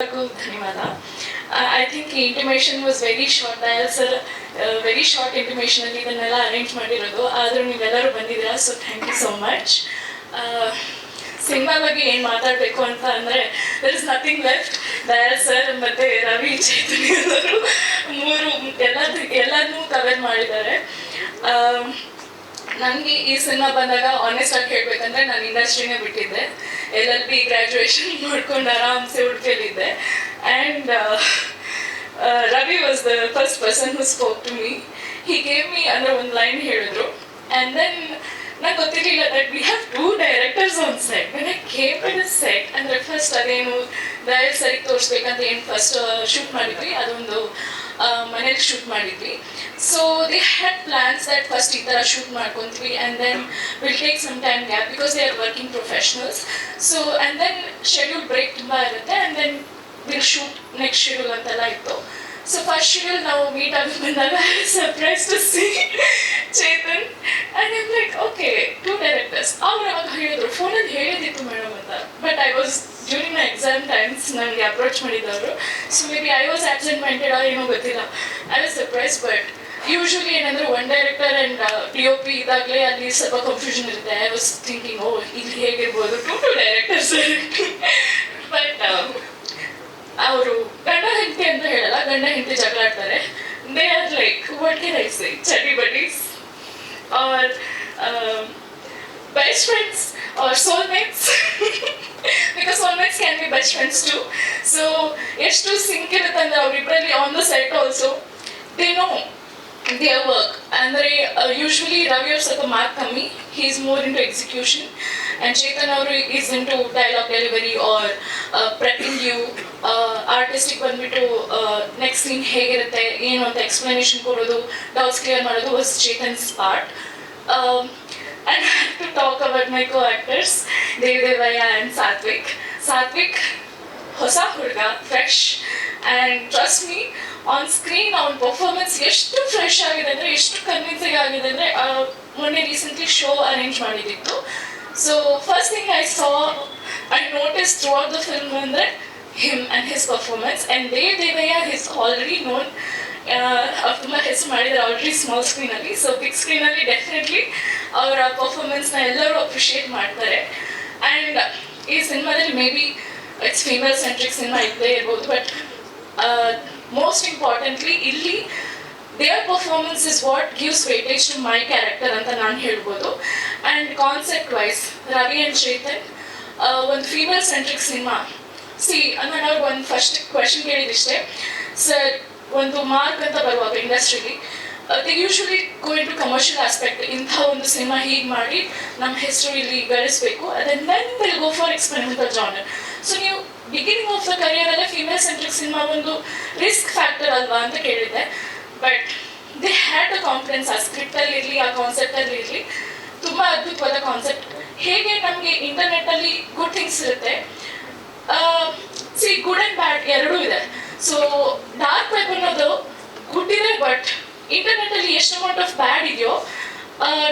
ಧನ್ಯವಾದ. I think intimation was very short Dayal sir very short ಇಂಟಿಮೇಷನಲ್ಲಿ ಇದನ್ನೆಲ್ಲ arrange ಮಾಡಿರೋದು. ಆದರೂ ನೀವೆಲ್ಲರೂ ಬಂದಿದ್ದೀರಾ so thank you so much cinema ಬಗ್ಗೆ ಏನು ಮಾತಾಡಬೇಕು ಅಂತ ಅಂದರೆ there is nothing left Dayal sir ಮತ್ತು ರವಿ, ಚೈತನ್ಯ ಅವರು, ಮೂರು ಎಲ್ಲ ಎಲ್ಲದನ್ನೂ ಕವರ್ ಮಾಡಿದ್ದಾರೆ. ನನಗೆ ಈ ಸಿನಿಮಾ ಬಂದಾಗ ಆನೆಸ್ಟ್ ಆಗಿ ಹೇಳ್ಬೇಕಂದ್ರೆ ನಾನು ಇಂಡಸ್ಟ್ರಿನೇ ಬಿಟ್ಟಿದ್ದೆ. ಎಲ್ ಎಲ್ ಬಿ ಗ್ರ್ಯಾಜುಯೇಷನ್ ಮಾಡ್ಕೊಂಡು ಆರಾಮ್ಸೆ ಉಡುಪಿಯಲ್ಲಿದ್ದೆ and Ravi was the first person who spoke to me he gave me ಅಂದ್ರೆ ಒಂದು ಲೈನ್ ಹೇಳಿದ್ರು. ಆ್ಯಂಡ್ ದೆನ್ ನಂಗೆ ಗೊತ್ತಿರಲಿಲ್ಲ that we have two directors on set when I came set ಅಂದರೆ first ಅದೇನು ದಯಲ್ ಸರಿ ತೋರಿಸ್ಬೇಕಂತ ಏನು ಫಸ್ಟ್ ಶೂಟ್ ಮಾಡಿದ್ವಿ, ಅದೊಂದು ಮನೇಲಿ ಶೂಟ್ ಮಾಡಿದ್ವಿ. So they had plans that first ಈ ಥರ ಶೂಟ್ ಮಾಡ್ಕೊತೀವಿ and then will take some time gap because they are working professionals so and then schedule break ತುಂಬ ಇರುತ್ತೆ and then will shoot next schedule ಅಂತೆಲ್ಲ ಇತ್ತು. So first schedule ನಾವು meet ಆಗಿ ಬಂದಾಗ surprise to see Chetan. And I'm like okay two directors ಅವ್ರು ಅವಾಗ ಹೇಳಿದ್ರು ಫೋನಲ್ಲಿ ಹೇಳಿದ್ದಿತ್ತು ಮೇಡಮ್ ಅಂತ. But I was during my exam times ನನಗೆ ಅಪ್ರೋಚ್ ಮಾಡಿದವರು so maybe I was absent minded ಏನೋ ಗೊತ್ತಿಲ್ಲ. I was surprise but usually ಏನಂದ್ರೆ one director and P O P ಇದಾಗಲೇ ಅಲ್ಲಿ ಸ್ವಲ್ಪ ಕನ್ಫ್ಯೂಷನ್ ಇರುತ್ತೆ. ಐ ವಾಸ್ ಥಿಂಕಿಂಗ್ ಓ, ಇಲ್ಲಿ ಹೇಗಿರ್ಬೋದು? ಟು ಟು ಡೈರೆಕ್ಟರ್ಸ್ ಬಟ್ ಅವರು ಗಂಡ, ಹೆಂಡತಿ ಅಂತ ಹೇಳಲ್ಲ. ಗಂಡ, ಹೆಂಡತಿ ಜಗಳ ಆಡ್ತಾರೆ. They are like what can I say ಚಟಿ ಬಟೀಸ್ are best friends are soulmates because soulmates can be best friends to so ಎಷ್ಟು ಸಿಂಕ್ ಇರುತ್ತೆ ಅಂದ್ರೆ ಅವರಿಬ್ಬರಲ್ಲಿ on the set also they know their work ಅಂದರೆ ಯೂಶ್ವಲಿ ರವಿ ಅವ್ರು ಸ್ವಲ್ಪ ಮಾರ್ಕ್ ಕಮ್ಮಿ he is more in to execution and Chetan ಅವರು is in to dialogue delivery are prepping you ಆರ್ಟಿಸ್ಟಿಗೆ ಬಂದ್ಬಿಟ್ಟು next scene ಹೇಗಿರುತ್ತೆ, ಏನು ಅಂತ ಎಕ್ಸ್ಪ್ಲನೇಷನ್ ಕೊಡೋದು ಡೌಟ್ಸ್ ಕ್ಲಿಯರ್ ಮಾಡೋದು was Chetan's part and to talk about my co actors Devadevaiah and Satvik Satvik ಹೊಸ ಹುಡುಗ fresh and trust me on screen ಅವ್ನ performance ಎಷ್ಟು ಫ್ರೆಶ್ ಆಗಿದೆ ಅಂದರೆ ಎಷ್ಟು ಕನ್ವಿನ್ಸಿಂಗ್ ಆಗಿದೆ ಅಂದರೆ ಮೊನ್ನೆ recently show arrange ಮಾಡಿದ್ದಿತ್ತು. So first thing I saw I notice throughout the film ಅಂದರೆ him and his performance and Dev Devaiah his already known ಅವ್ರು ತುಂಬ ಹೆಸರು ಮಾಡಿದ್ದಾರೆ ಆಲ್ರೆಡಿ ಸ್ಮಾಲ್ ಸ್ಕ್ರೀನಲ್ಲಿ ಸೊ ಬಿಗ್ ಸ್ಕ್ರೀನಲ್ಲಿ ಡೆಫಿನೆಟ್ಲಿ ಅವರ ಪರ್ಫಾರ್ಮೆನ್ಸ್ನ ಎಲ್ಲರೂ ಅಪ್ರಿಷಿಯೇಟ್ ಮಾಡ್ತಾರೆ. ಆ್ಯಂಡ್ ಈ ಸಿನಿಮಾದಲ್ಲಿ maybe it's female centric cinema ಇದ್ದೇ ಇರ್ಬೋದು ಬಟ್ ಮೋಸ್ಟ್ ಇಂಪಾರ್ಟೆಂಟ್ಲಿ ಇಲ್ಲಿ their performance is what gives weightage to my character ಅಂತ ನಾನು ಹೇಳ್ಬೋದು. And concept wise Ravi and Chetan ಒಂದು ಫೀಮೇಲ್ ಸೆಂಟ್ರಿಕ್ ಸಿನಿಮಾ ಸಿ ನಾನು ಅವ್ರಿಗೆ ಒಂದು ಫಸ್ಟ್ ಕ್ವೆಶನ್ ಕೇಳಿದಿಷ್ಟೇ ಸರ್ ಒಂದು ಮಾರ್ಕ್ ಅಂತ ಬರುವಾಗ industrially they usually in to commercial aspect ಇಂಥ ಒಂದು ಸಿನಿಮಾ ಹೀಗೆ ಮಾಡಿ ನಮ್ಮ ಹೆಸರು ಇಲ್ಲಿ ಗಳಿಸಬೇಕು ಅದನ್ನ then will go for experimental genre so ನೀವು ಬಿಗಿನಿಂಗ್ ಆಫ್ ದ ಅಲ್ಲ ಫೀಮೇಲ್ ಸೆಂಟ್ರಿಕ್ ಸಿನಿಮಾ ಒಂದು ರಿಸ್ಕ್ ಫ್ಯಾಕ್ಟರ್ ಅಲ್ವಾ ಅಂತ ಕೇಳಿದ್ದೆ. But they had a confidence ಆ ಸ್ಕ್ರಿಪ್ಟಲ್ಲಿ ಇರಲಿ, ಆ ಕಾನ್ಸೆಪ್ಟಲ್ಲಿ ಇರಲಿ. ತುಂಬ ಅದ್ಭುತವಾದ ಕಾನ್ಸೆಪ್ಟ್ ಹೇಗೆ ನಮಗೆ ಇಂಟರ್ನೆಟ್ಟಲ್ಲಿ ಗುಡ್ ಥಿಂಗ್ಸ್ ಇರುತ್ತೆ? ಸಿ ಗುಡ್ ಆ್ಯಂಡ್ ಬ್ಯಾಡ್ ಎರಡೂ ಇದೆ. ಸೊ ಡಾರ್ಕ್ ವೆಬ್ ಅನ್ನೋದು ಗುಡ್ ಇದೆ ಬಟ್ ಇಂಟರ್ನೆಟ್ಟಲ್ಲಿ ಎಷ್ಟು ಅಮೌಂಟ್ ಆಫ್ ಬ್ಯಾಡ್ ಇದೆಯೋ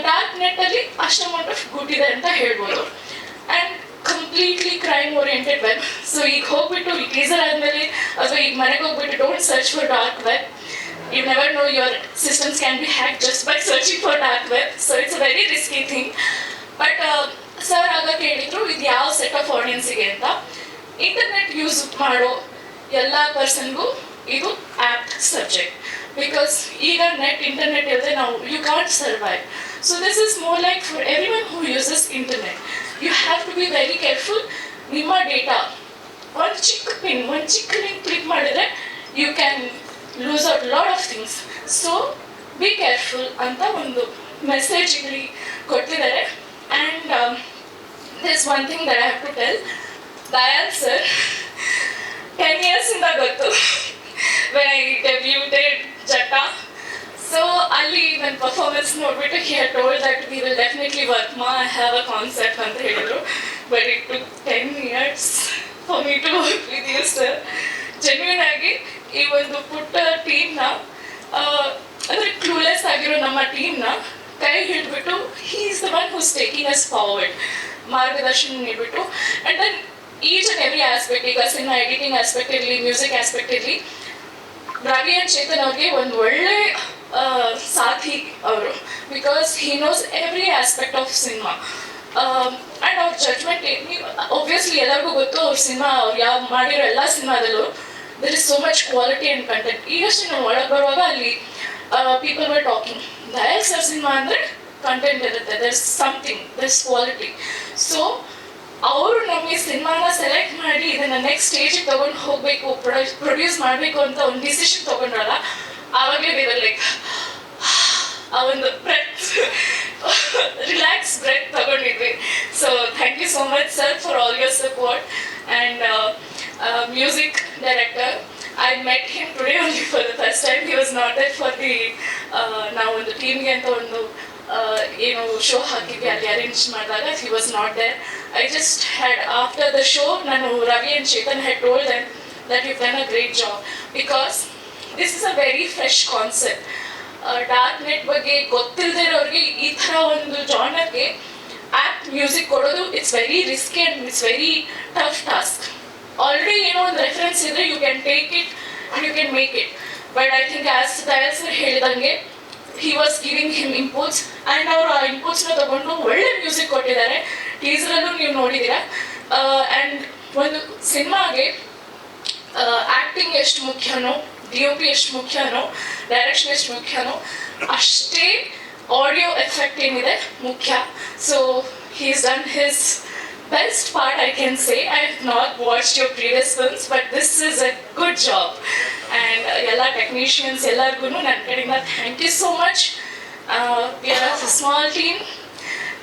ಡಾರ್ಕ್ ನೆಟ್ಟಲ್ಲಿ ಅಷ್ಟು ಅಮೌಂಟ್ ಆಫ್ ಗುಡ್ ಇದೆ ಅಂತ ಹೇಳ್ಬೋದು. And completely crime oriented web so ಈಗ ಹೋಗ್ಬಿಟ್ಟು ಈ ಟೀಸರ್ ಆದಮೇಲೆ, ಅಥವಾ ಈಗ ಮನೆಗೆ ಹೋಗ್ಬಿಟ್ಟು don't search for dark web you never know your systems can be hack just by searching for dark web so it's a very risky thing but sir ಆಗ ಕೇಳಿದ್ರು ಇದು ಯಾವ ಸೆಟ್ ಆಫ್ ಆಡಿಯನ್ಸಿಗೆ ಅಂತ. ಇಂಟರ್ನೆಟ್ ಯೂಸ್ ಮಾಡೋ ಎಲ್ಲ ಪರ್ಸನ್ಗೂ ಇದು apt subject because ಈಗ ನೆಟ್ ಇಂಟರ್ನೆಟ್ ಇಲ್ಲದೆ ನಾವು you can't survive so this is more like for everyone who uses internet you have to be very careful ನಿಮ್ಮ ಡೇಟಾ ಒಂದು ಚಿಕ್ಕ ಪಿನ್ ಒಂದು ಚಿಕ್ಕ ಲಿಂಕ್ ಕ್ಲಿಕ್ ಮಾಡಿದ್ರೆ you can lose out lot of things so be careful ಅಂತ ಒಂದು message ಇಲ್ಲಿ ಕೊಟ್ಟಿದ್ದಾರೆ. And this one thing that to tell Dayal sir ten ಇಯರ್ಸಿಂದ ಗೊತ್ತು when I debuted Jatta so ಅಲ್ಲಿ ನನ್ನ ಪರ್ಫಾರ್ಮೆನ್ಸ್ ನೋಡ್ಬಿಟ್ಟು he had told that we will definitely work ಮಾ I have a concept ಅಂತ ಹೇಳಿದ್ರು but it to ten years for me to work with you sir genuine ಆಗಿ ಈ ಒಂದು ಪುಟ್ಟ ಟೀಮ್ನ ಅಂದರೆ ಕ್ಲೂಲೆಸ್ ಆಗಿರೋ ನಮ್ಮ ಟೀಮ್ನ ಕೈ ಹಿಡಿದ್ಬಿಟ್ಟು he is the one who's taking us forward ಮಾರ್ಗದರ್ಶನ ನೀಡಿಬಿಟ್ಟು and then each and every aspect ಈಗ ಸಿನಿಮಾ ಎಡಿಟಿಂಗ್ ಆಸ್ಪೆಕ್ಟ್ ಇರಲಿ ಮ್ಯೂಸಿಕ್ ಆಸ್ಪೆಕ್ಟ್ ಇರಲಿ ಅಂಡ್ ಚೇತನ್ ಅವ್ರಿಗೆ ಒಂದು ಒಳ್ಳೆ ಸಾಥಿ ಅವರು. Because he knows every aspect of cinema and ಅವ್ರ ಜಡ್ಜ್ಮೆಂಟ್ ಒಬ್ವಿಯಸ್ಲಿ ಎಲ್ಲರಿಗೂ ಗೊತ್ತು ಅವ್ರ ಸಿನಿಮಾ ಅವ್ರು ಯಾವ ಮಾಡಿರೋ ಎಲ್ಲ ಸಿನಿಮಾದಲ್ಲೂ there is so much quality and content ಈಗಷ್ಟೇ ನಾವು ಒಳಗೆ ಬರುವಾಗ ಅಲ್ಲಿ people were talking Dayal sir cinema ಅಂದರೆ ಕಂಟೆಂಟ್ ಇರುತ್ತೆ. There is something there is quality so ನಮಗೆ ಸಿನಿಮಾನ ಸೆಲೆಕ್ಟ್ ಮಾಡಿ ಇದನ್ನ ನೆಕ್ಸ್ಟ್ ಸ್ಟೇಜಿಗೆ ತಗೊಂಡು ಹೋಗಬೇಕು ಪ್ರೊಡ್ಯೂಸ್ ಮಾಡಬೇಕು ಅಂತ ಒಂದು ಡಿಸಿಷನ್ ತಗೊಂಡ್ರಲ್ಲ, ಆವಾಗಲೇ ನೀವು ಲೈಕ್ ಆ ಒಂದು breath relax breath ತಗೊಂಡಿದ್ವಿ. So thank you so much sir for all your support and music director I met him today only for the first time he was not at for the ನಾವು ಒಂದು ಟೀಮ್ಗೆ ಅಂತ ಒಂದು ಏನು show ಹಾಕಿದ್ವಿ ಅಲ್ಲಿ arrange ಮಾಡಿದಾಗ he was not there I just had after the show ನಾನು Ravi and Chetan had told then that you done a great job because this is a very fresh concept dark net ಬಗ್ಗೆ ಗೊತ್ತಿಲ್ಲದೆ ಇರೋರಿಗೆ ಈ ಥರ ಒಂದು ಜಾನರ್ಗೆ apt music ಕೊಡೋದು it's very risky and it's very tough task already ಏನೋ ಒಂದು ರೆಫರೆನ್ಸ್ ಇದ್ರೆ you can take it you can make it but I think as Dayal sir ಹೇಳಿದಂಗೆ he was giving him inputs and ಅವರು ಆ ಇನ್ಪುಟ್ಸ್ನ ತಗೊಂಡು ಒಳ್ಳೆ music ಕೊಟ್ಟಿದ್ದಾರೆ. ಟೀಸರಲ್ಲೂ ನೀವು ನೋಡಿದ್ದೀರಾ? ಆ್ಯಂಡ್ ಒಂದು ಸಿನಿಮಾಗೆ ಆ್ಯಕ್ಟಿಂಗ್ ಎಷ್ಟು ಮುಖ್ಯನೋ ಡಿ ಒ ಪಿ ಎಷ್ಟು ಮುಖ್ಯನೋ ಡೈರೆಕ್ಷನ್ ಎಷ್ಟು ಮುಖ್ಯನೋ, ಅಷ್ಟೇ ಆಡಿಯೋ ಎಫೆಕ್ಟ್ ಏನಿದೆ ಮುಖ್ಯ. So he's done his best part I can say I have not watch your previous films but this is a good job and ಎಲ್ಲ technicians ಎಲ್ಲರಿಗೂ ನನ್ನ ಕಡೆಯಿಂದ thank you so much we are a small team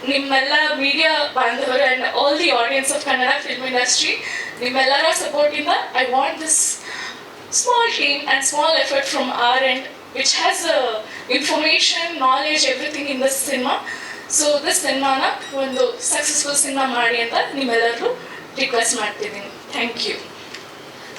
ನಿಮ್ಮೆಲ್ಲ media ಬಾಂಧವರು and all the audience of Kannada film industry ನಿಮ್ಮೆಲ್ಲರ ಸಪೋರ್ಟಿಂದ I want this small team and small effort from our end which has information knowledge everything in this cinema so the ಸಿನಿಮಾನ ಒಂದು successful cinema ಮಾಡಿ ಅಂತ ನಿಮ್ಮೆಲ್ಲರಿಗೂ request ಮಾಡ್ತಿದ್ದೀನಿ. Thank you